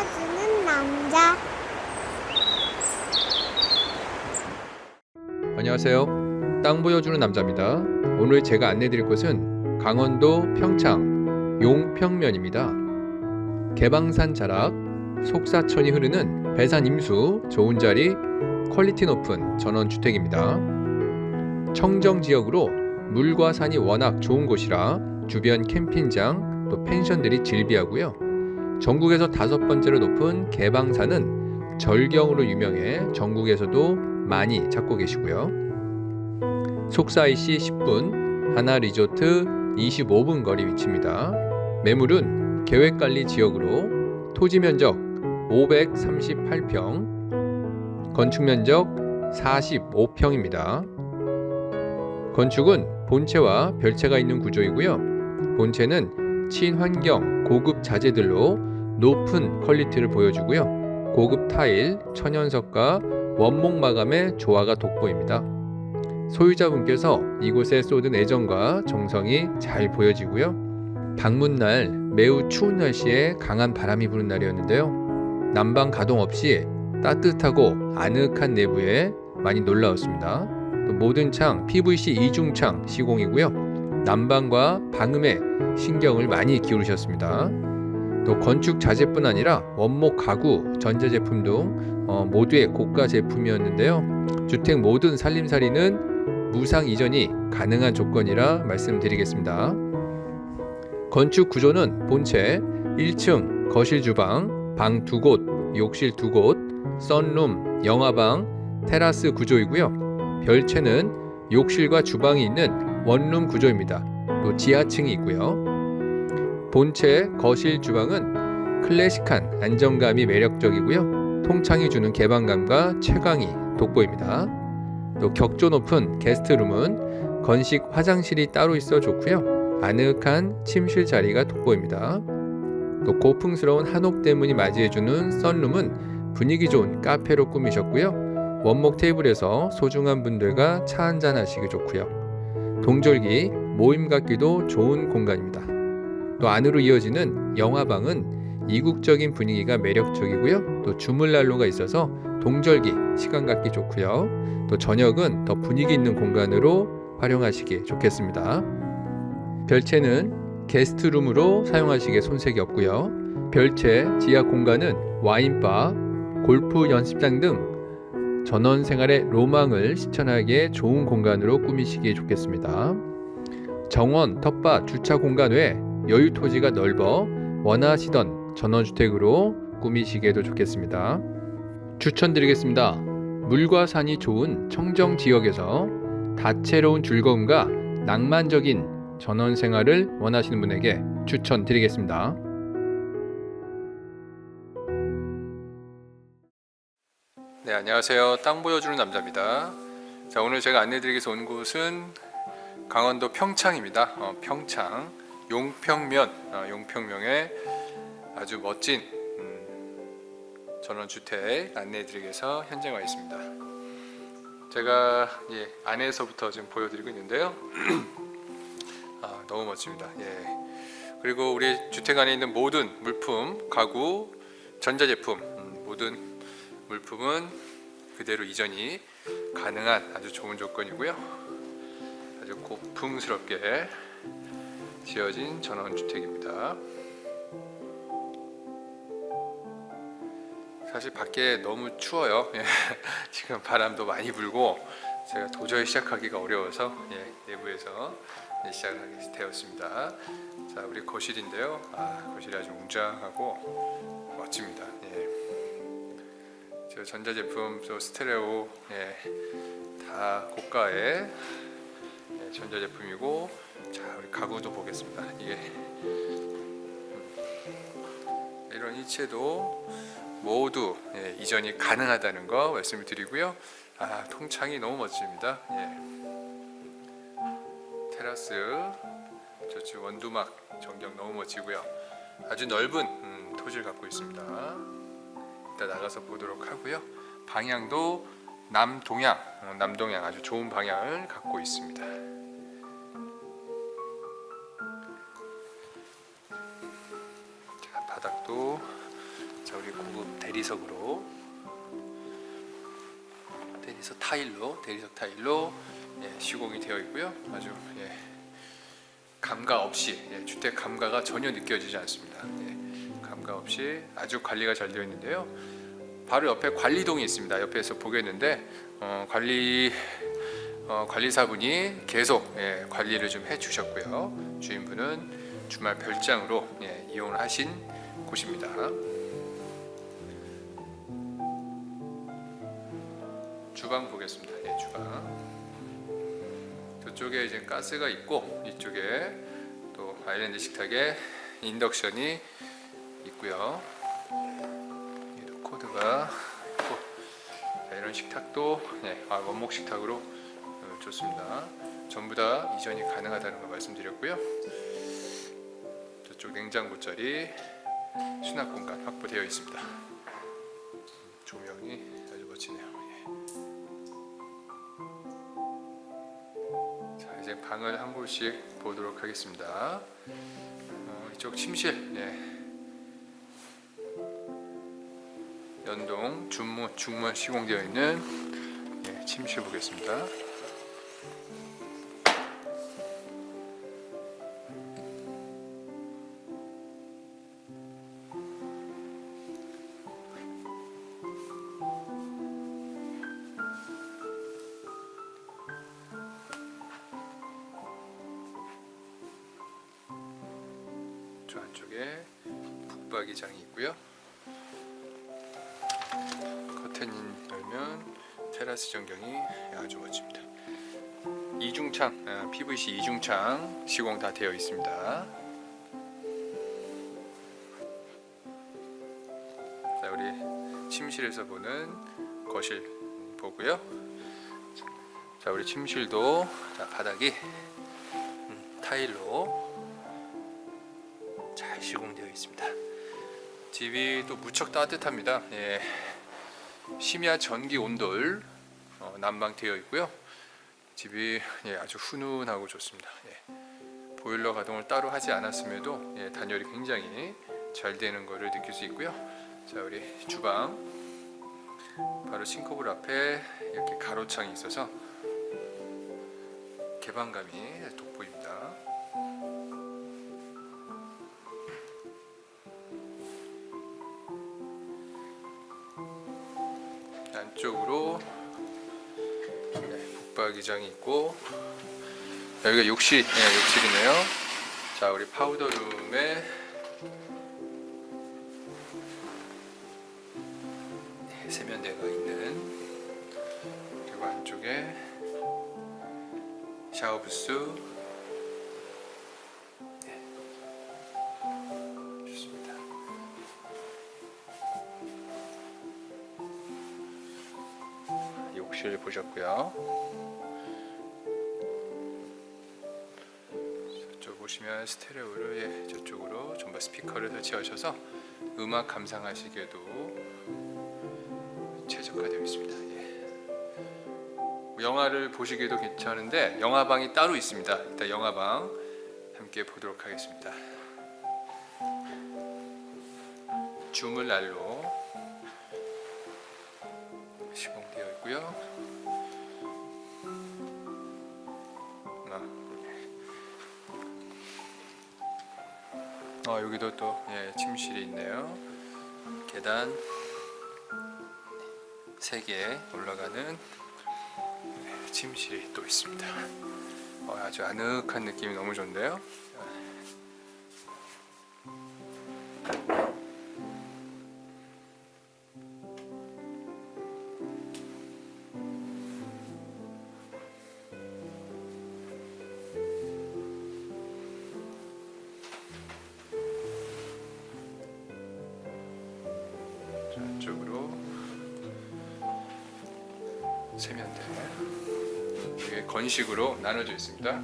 보여주는 남자. 안녕하세요. 땅 보여주는 남자입니다. 오늘 제가 안내드릴 곳은 강원도 평창 용평면입니다. 개방산 자락, 속사천이 흐르는 배산 임수, 좋은 자리, 퀄리티 높은 전원주택입니다. 청정 지역으로 물과 산이 워낙 좋은 곳이라 주변 캠핑장, 또 펜션들이 즐비하고요. 전국에서 다섯 번째로 높은 개방산은 절경으로 유명해 전국에서도 많이 찾고 계시고요. 속사이시 10분, 하나 리조트 25분 거리 위치입니다. 매물은 계획관리 지역으로 토지 면적 538평, 건축 면적 45평입니다. 건축은 본체와 별채가 있는 구조이고요. 본체는 친환경 고급 자재들로 높은 퀄리티를 보여주고요. 고급 타일, 천연석과 원목 마감의 조화가 돋보입니다. 소유자분께서 이곳에 쏟은 애정과 정성이 잘 보여지고요. 방문날 매우 추운 날씨에 강한 바람이 부는 날이었는데요. 난방 가동 없이 따뜻하고 아늑한 내부에 많이 놀라웠습니다. 또 모든 창 PVC 이중창 시공이고요. 난방과 방음에 신경을 많이 기울이셨습니다. 또 건축 자재뿐 아니라 원목 가구, 전자제품 등 어, 모두의 고가 제품이었는데요. 주택 모든 살림살이는 무상 이전이 가능한 조건이라 말씀드리겠습니다. 건축 구조는 본체 1층 거실 주방, 방 두 곳, 욕실 두 곳, 썬룸, 영화방, 테라스 구조이고요. 별채는 욕실과 주방이 있는 원룸 구조입니다. 또 지하층이 있고요. 본체 거실 주방은 클래식한 안정감이 매력적이고요. 통창이 주는 개방감과 채광이 돋보입니다. 또 격조 높은 게스트룸은 건식 화장실이 따로 있어 좋고요. 아늑한 침실 자리가 돋보입니다. 또 고풍스러운 한옥 대문이 맞이해주는 썬룸은 분위기 좋은 카페로 꾸미셨고요. 원목 테이블에서 소중한 분들과 차 한잔 하시기 좋고요. 동절기 모임 갖기도 좋은 공간입니다. 또 안으로 이어지는 영화방은 이국적인 분위기가 매력적이고요. 또 주물 난로가 있어서 동절기 시간 갖기 좋고요. 또 저녁은 더 분위기 있는 공간으로 활용하시기 좋겠습니다. 별채는 게스트룸으로 사용하시기에 손색이 없고요. 별채 지하 공간은 와인바, 골프 연습장 등 전원 생활의 로망을 실천하기에 좋은 공간으로 꾸미시기에 좋겠습니다. 정원, 텃밭, 주차 공간 외 여유 토지가 넓어 원하시던 전원주택으로 꾸미시기에도 좋겠습니다. 추천드리겠습니다. 물과 산이 좋은 청정 지역에서 다채로운 즐거움과 낭만적인 전원 생활을 원하시는 분에게 추천드리겠습니다. 네, 안녕하세요. 땅 보여주는 남자입니다. 자, 오늘 제가 안내드리기 위해서 온 곳은 강원도 평창입니다. 어, 평창 용평면, 어, 용평면에 아주 멋진 음, 전원주택 안내해드리기 위해서 현장에 와 있습니다. 제가 예, 안에서부터 지금 보여드리고 있는데요. 아, 너무 멋집니다. 예. 그리고 우리 주택 안에 있는 모든 물품, 가구, 전자제품 음, 모든 물품은 그대로 이전이 가능한 아주 좋은 조건이고요. 아주 고풍스럽게 지어진 전원주택입니다. 사실 밖에 너무 추워요. 예. 지금 바람도 많이 불고 제가 도저히 시작하기가 어려워서 예, 내부에서 예, 시작하게 되었습니다. 자, 우리 거실인데요. 아, 거실이 아주 웅장하고 멋집니다. 예. 저 전자제품, 저 스테레오, 예, 다 고가의 예, 전자 제품이고, 자, 우리 가구도 보겠습니다. 이게 음, 이런 이체도 모두 예, 이전이 가능하다는 거 말씀을 드리고요. 아, 통창이 너무 멋집니다. 예. 테라스 저쪽 원두막 전경 너무 멋지고요. 아주 넓은 음, 토지를 갖고 있습니다. 이따 나가서 보도록 하고요. 방향도 남동향, 어, 남동향 아주 좋은 방향을 갖고 있습니다. 자, 바닥도 자 우리 고급 대리석으로 대리석 타일로 대리석 타일로 예, 시공이 되어 있고요. 아주 예, 감가 없이 예, 주택 감가가 전혀 느껴지지 않습니다. 예, 감가 없이 아주 관리가 잘 되어 있는데요. 바로 옆에 관리동이 있습니다. 옆에서 보겠는데 어, 관리 어, 관리사분이 계속 예, 관리를 좀 해주셨고요. 주인분은 주말 별장으로 예, 이용하신 곳입니다. 주방 보겠습니다. 예, 주방. 저쪽에 이제 가스가 있고 이쪽에 또 아일랜드 식탁에 인덕션이 있고요. 자, 이런 식탁도 네, 아, 원목 식탁으로 어, 좋습니다. 전부 다 이전이 가능하다는 걸 말씀드렸고요. 저쪽 냉장고 자리 수납 공간 확보되어 있습니다. 조명이 아주 멋지네요. 예. 자 이제 방을 한 곳씩 보도록 하겠습니다. 어, 이쪽 침실, 예. 중문 중문 시공되어 있는 예, 침실 보겠습니다. PVC 이중창 시공 다 되어 있습니다. 자, 우리 침실에서 보는 거실 보고요. 자, 우리 침실도 자, 바닥이 음, 타일로 잘 시공되어 있습니다. 집이 또 무척 따뜻합니다. 예. 심야 전기 온돌 어, 난방되어 있고요. 집이 예, 아주 훈훈하고 좋습니다. 예. 보일러 가동을 따로 하지 않았음에도 예, 단열이 굉장히 잘 되는 것을 느낄 수 있고요. 자 우리 주방 바로 싱크볼 앞에 이렇게 가로창이 있어서 개방감이 돋보입니다. 안쪽으로 네, 북박이장이 있고 여기가 욕실, 네, 욕실이네요. 자, 우리 파우더룸에 네, 세면대가 있는 그리고 안쪽에 샤워 부스 네. 욕실 보셨고요. 보시면 스테레오를 예, 저쪽으로 전부 스피커를 설치하셔서 음악 감상하시기에도 최적화되어 있습니다. 예. 영화를 보시기에도 괜찮은데 영화방이 따로 있습니다. 일단 영화방 함께 보도록 하겠습니다. 줌을 날로 시공되어 있고요. 아, 어, 여기도 또 예, 침실이 있네요. 계단 세개 올라가는 예, 침실이 또 있습니다. 어, 아주 아늑한 느낌이 너무 좋은데요. 세면대 이게 건식으로 나눠져 있습니다.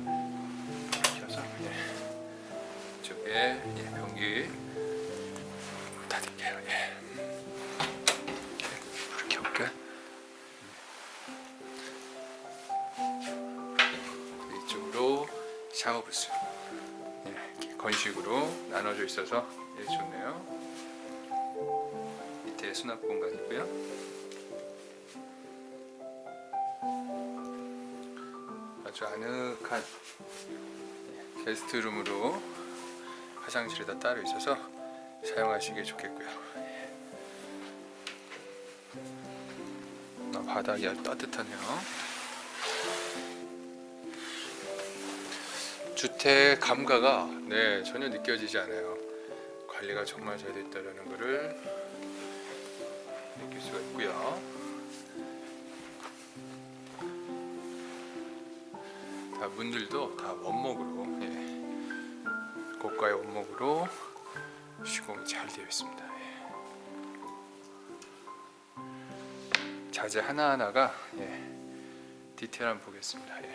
이쪽에 예, 변기 닫을게요. 예. 샤워 부스 예, 건식으로 나눠져 있어서 예, 좋네요. 수납 공간이고요. 아주 아늑한 예, 게스트룸으로 화장실에다 따로 있어서 사용하시기 좋겠고요. 아, 바닥이 아주 따뜻하네요. 주택 감가가 네 전혀 느껴지지 않아요. 관리가 정말 잘 됐다라는 것을 느낄 수가 있고요. 문들도 다 원목으로 예, 고가의 원목으로 시공이 잘 되어 있습니다. 예. 자재 하나 하나가 예, 디테일 한번 보겠습니다. 예.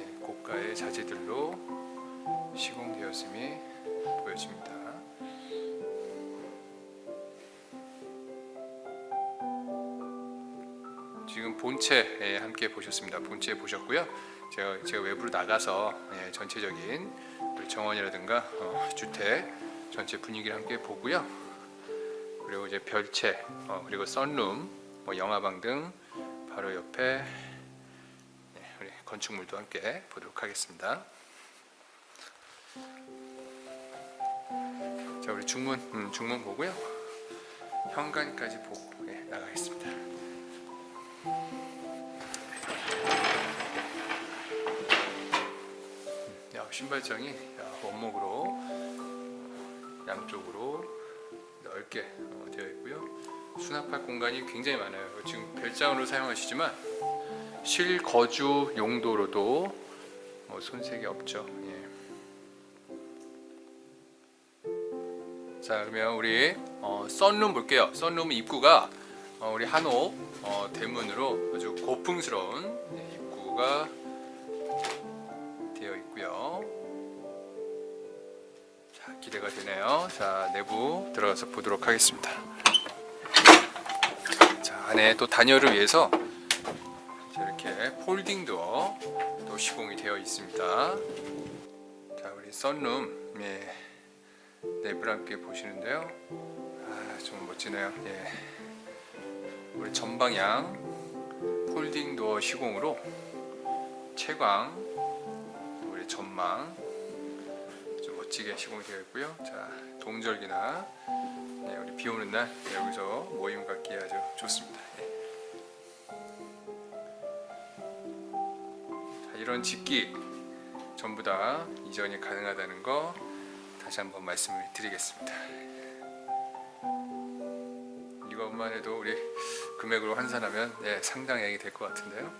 예, 고가의 자재들로 시공되었음이 보여집니다. 지금 본체에 함께 보셨습니다. 본체 보셨고요. 제가 제가 외부로 나가서 예, 전체적인 정원이라든가 어, 주택 전체 분위기를 함께 보고요. 그리고 이제 별채 어, 그리고 썬룸, 뭐 영화방 등 바로 옆에 네, 우리 건축물도 함께 보도록 하겠습니다. 자 우리 중문 음, 중문 보고요. 현관까지 보고 예, 나가겠습니다. 신발장이 야, 원목으로 양쪽으로 넓게 어, 되어 있고요. 수납할 공간이 굉장히 많아요. 지금 별장으로 사용하시지만 실거주 용도로도 뭐 손색이 없죠. 예. 자 그러면 우리 어, 썬룸 볼게요. 썬룸 입구가 어, 우리 한옥 어, 대문으로 아주 고풍스러운 예, 입구가 기대가 되네요. 자 내부 들어가서 보도록 하겠습니다. 자 안에 또 단열을 위해서 자, 이렇게 폴딩 도어 또 시공이 되어 있습니다. 자 우리 썬룸 예. 내부를 함께 보시는데요. 아, 좀 멋지네요. 예. 우리 전방향 폴딩 도어 시공으로 채광, 또 우리 전망 좀 멋지게 시공이 되어 있고요. 자, 동절기나 네, 우리 비 오는 날 네, 여기서 모임 갖기 아주 좋습니다. 예. 자, 이런 집기 전부 다 이전이 가능하다는 거 다시 한번 말씀을 드리겠습니다. 이것만 해도 우리 금액으로 환산하면 네, 상당액이 될 것 같은데요.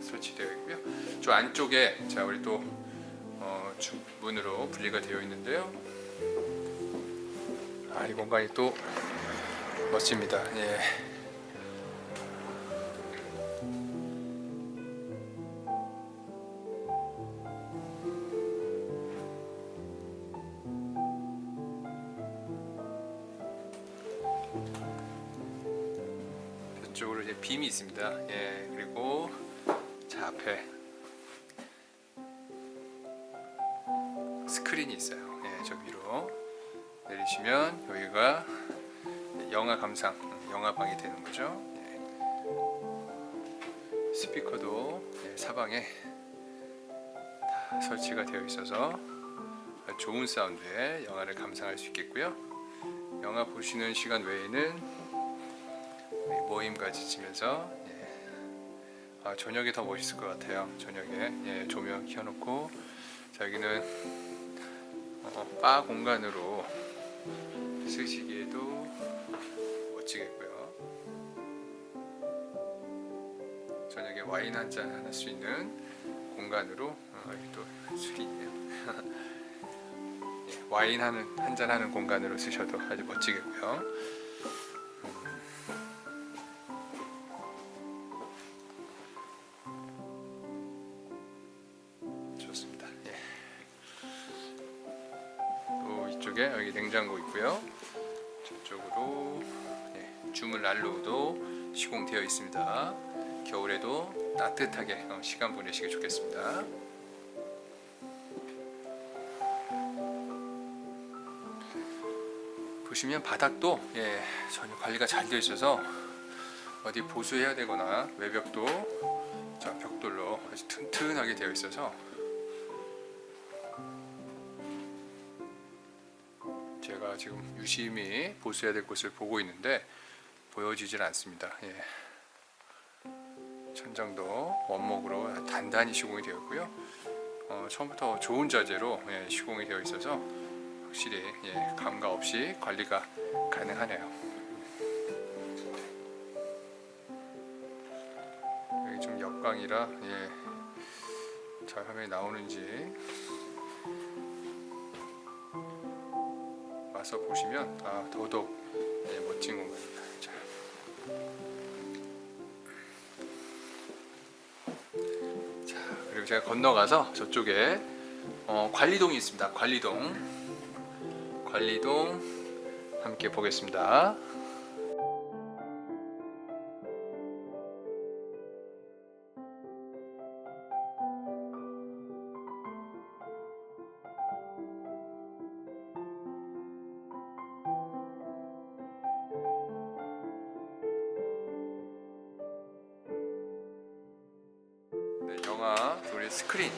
설치되어 있고요. 저 안쪽에 자 우리 또 어, 주- 문으로 분리가 되어 있는데요. 아, 이 공간이 또 멋집니다. 예. 저쪽으로 이제 빔이 있습니다. 예, 그리고 자 앞에 스크린이 있어요. 예, 저 위로 내리시면 여기가 영화 감상, 영화방이 되는 거죠. 예. 스피커도 예, 사방에 다 설치가 되어 있어서 좋은 사운드에 영화를 감상할 수 있겠고요. 영화 보시는 시간 외에는 모임 가지치면서 예. 아, 저녁에 더 멋있을 것 같아요. 저녁에 예, 조명 켜놓고 자 여기는 어, 바 공간으로 쓰시기에도 멋지겠고요. 저녁에 와인 한 잔 할 수 있는 공간으로 어, 여기 또 술이 있네요. 예, 와인 하는 한 잔 하는 공간으로 쓰셔도 아주 멋지겠고요. 오른쪽에 여기 냉장고 있고요. 저쪽으로 네, 주문 난로도 시공되어 있습니다. 겨울에도 따뜻하게 어, 시간 보내시기 좋겠습니다. 보시면 바닥도 예, 전혀 관리가 잘 되어 있어서 어디 보수해야 되거나 외벽도 자, 벽돌로 아주 튼튼하게 되어 있어서 지금 유심히 보수해야 될 곳을 보고 있는데 보여지질 않습니다. 예. 천장도 원목으로 단단히 시공이 되었고요. 어, 처음부터 좋은 자재로 예, 시공이 되어 있어서 확실히 예, 감가 없이 관리가 가능하네요. 여기 좀 역광이라 예, 잘 화면이 나오는지 와서 보시면 아, 더더욱 예, 멋진 공간입니다. 자. 자, 그리고 제가 건너가서 저쪽에 어, 관리동이 있습니다. 관리동. 관리동 함께 보겠습니다. 스크린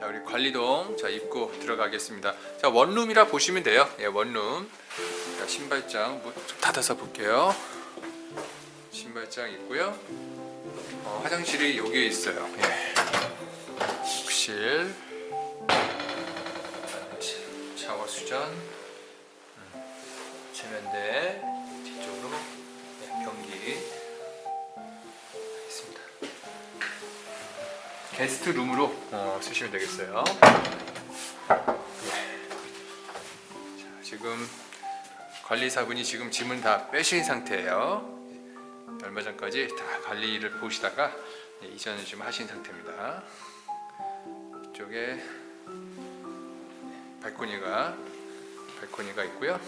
자 우리 관리동 자 입구 들어가겠습니다. 자 원룸이라 보시면 돼요. 예 원룸. 자 신발장 문좀 닫아서 볼게요. 신발장 있고요. 어, 화장실이 여기에 있어요. 예. 욕실, 샤워 수전, 게스트 룸으로 어, 쓰시면 되겠어요. 예. 자, 지금 관리사분이 지금 짐은 다 빼신 상태예요. 얼마 전까지 다 관리를 보시다가 예, 이전을 좀 하신 상태입니다. 이쪽에 발코니가 발코니가 있고요.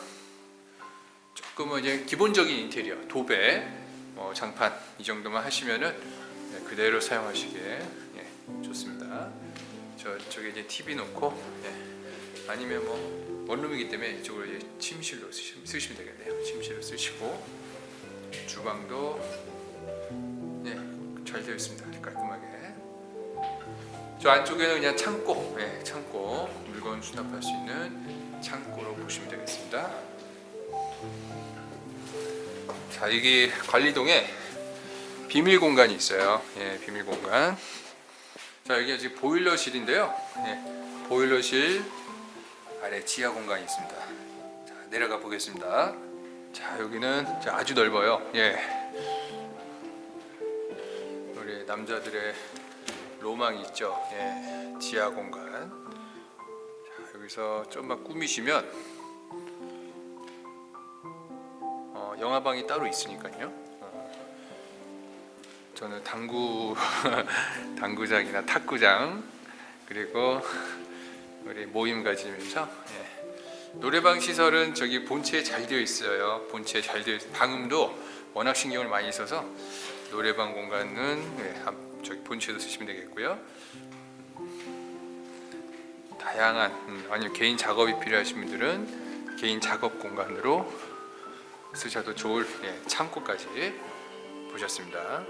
조금은 이제 기본적인 인테리어 도배, 뭐 장판 이 정도만 하시면은 예, 그대로 사용하시기에 예, 좋습니다. 저쪽에 이제 TV 놓고 예, 아니면 뭐 원룸이기 때문에 이쪽으로 이제 침실로 쓰시, 쓰시면 되겠네요. 침실로 쓰시고 주방도 예, 잘 되어 있습니다. 깔끔하게. 저 안쪽에는 그냥 창고, 예, 창고 물건 수납할 수 있는 창고로 보시면 되겠습니다. 자, 이게 관리동에 비밀 공간이 있어요. 예, 비밀 공간. 자, 여기가 지금 보일러실인데요. 예, 보일러실 아래 지하 공간이 있습니다. 자, 내려가 보겠습니다. 자, 여기는 자, 아주 넓어요. 예. 우리 남자들의 로망 있죠. 예, 지하 공간. 자, 여기서 좀만 꾸미시면 어, 영화방이 따로 있으니까요. 어, 저는 당구 당구장이나 탁구장 그리고 우리 모임 가지면서 예. 노래방 시설은 저기 본체에 잘 되어 있어요. 본체에 잘 되어 있- 방음도 워낙 신경을 많이 써서 노래방 공간은 예, 함- 저기 본체도 쓰시면 되겠고요. 다양한 음, 아니면 개인 작업이 필요하신 분들은 개인 작업 공간으로 쓰셔도 좋을 예, 창고까지 보셨습니다.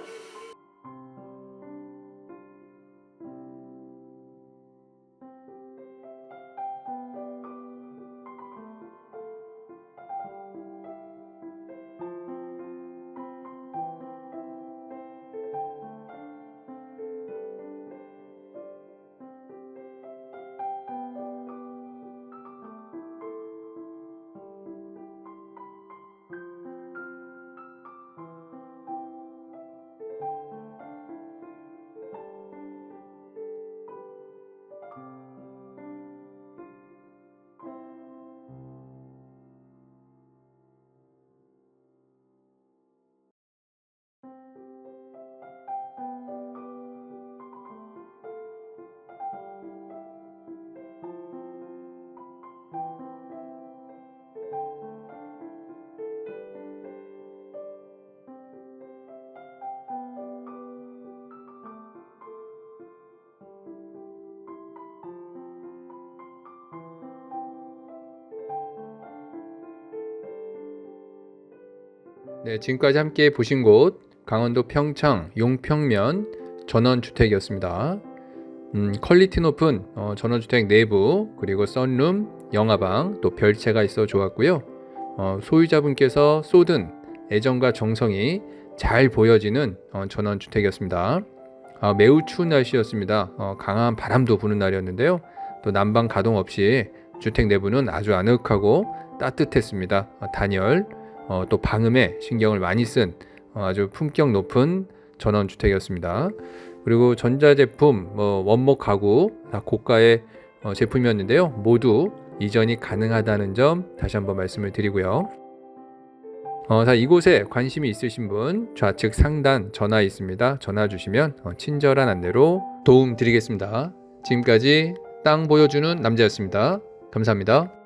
네, 지금까지 함께 보신 곳 강원도 평창 용평면 전원주택이었습니다. 음, 퀄리티 높은 어, 전원주택 내부 그리고 썬룸, 영화방 또 별채가 있어 좋았고요. 어, 소유자분께서 쏟은 애정과 정성이 잘 보여지는 어, 전원주택이었습니다. 아, 매우 추운 날씨였습니다. 어, 강한 바람도 부는 날이었는데요. 또 난방 가동 없이 주택 내부는 아주 아늑하고 따뜻했습니다. 어, 단열, 어, 또 방음에 신경을 많이 쓴 어, 아주 품격 높은 전원 주택이었습니다. 그리고 전자제품, 뭐 원목 가구 다 고가의 어, 제품이었는데요. 모두 이전이 가능하다는 점 다시 한번 말씀을 드리고요. 어, 자 이곳에 관심이 있으신 분 좌측 상단 전화 있습니다. 전화 주시면 어, 친절한 안내로 도움 드리겠습니다. 지금까지 땅 보여주는 남자였습니다. 감사합니다.